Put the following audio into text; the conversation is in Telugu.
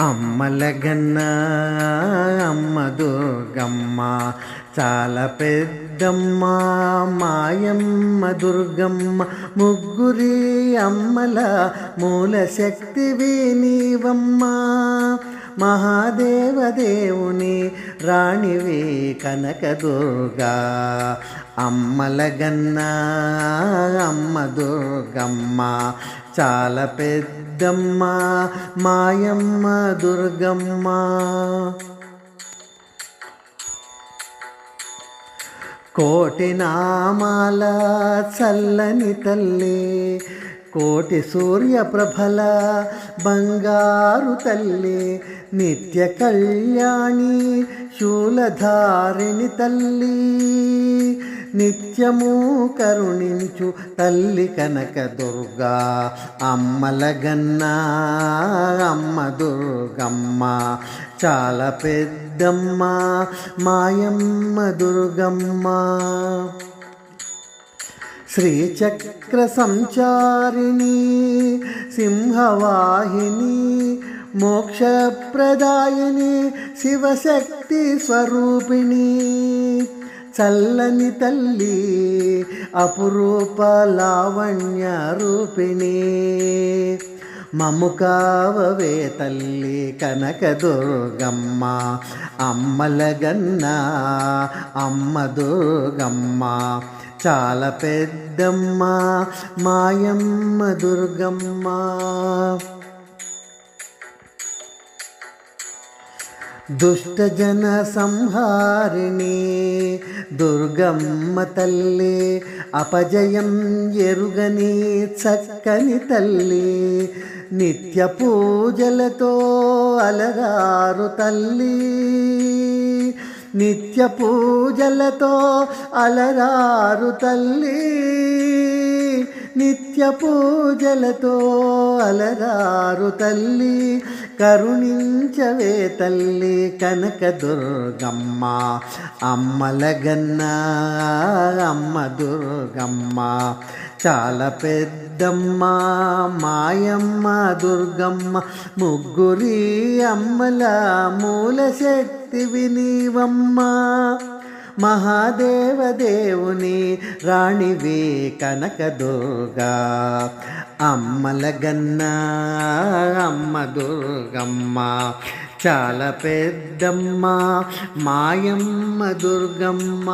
అమ్మలగన్నా దుర్గమ్మ చాలా పెద్దమ్మ మాయమ్మ దుర్గమ్మ ముగ్గురి అమ్మల మూల శక్తివి నీవమ్మ మహాదేవదేవుని రాణివి కనకదుర్గా అమ్మలగన్న అమ్మ దుర్గమ్మ. చాలా పెద్దమ్మ మాయమ్మ దుర్గమ్మ. కోటి నామాల చల్లని తల్లి కోటి సూర్యప్రభల బంగారు తల్లి నిత్య కళ్యాణి శూలధారిణి తల్లి. నిత్యము కరుణించు తల్లి కనక దుర్గా అమ్మలగన్న అమ్మ దుర్గమ్మ. చాలా పెద్దమ్మ మాయమ్మ దుర్గమ్మ. శ్రీచక్ర సంచారిణి సింహవాహిని మోక్షప్రదాయిని శివశక్తి స్వరూపిణి చల్లని తల్లి అపురూప లావణ్య రూపిణి. మముకావవే తల్లి కనకదుర్గమ్మ అమ్మలగన్న అమ్మ దుర్గమ్మ. చాలా పెద్దమ్మ మాయమ్మ దుర్గమ్మ. దుష్టజన సంహారిణి దుర్గమ్మ తల్లి అపజయం ఎరుగని చక్కని తల్లి నిత్య పూజలతో అలరారు తల్లి. నిత్య పూజలతో అలరారు తల్లి. నిత్య పూజలతో అలరారు తల్లి. కరుణించవే తల్లి కనకదుర్గమ్మ అమ్మలగన్న అమ్మ దుర్గమ్మ. చాలా పెద్దమ్మ మాయమ్మ దుర్గమ్మ ముగ్గురి అమ్మల మూల శక్తి వినీవమ్మ మహాదేవదేవుని రాణివి కనకదుర్గా అమ్మలగన్న అమ్మ దుర్గమ్మ. చాలా పెద్దమ్మ మాయమ్మ దుర్గమ్మ.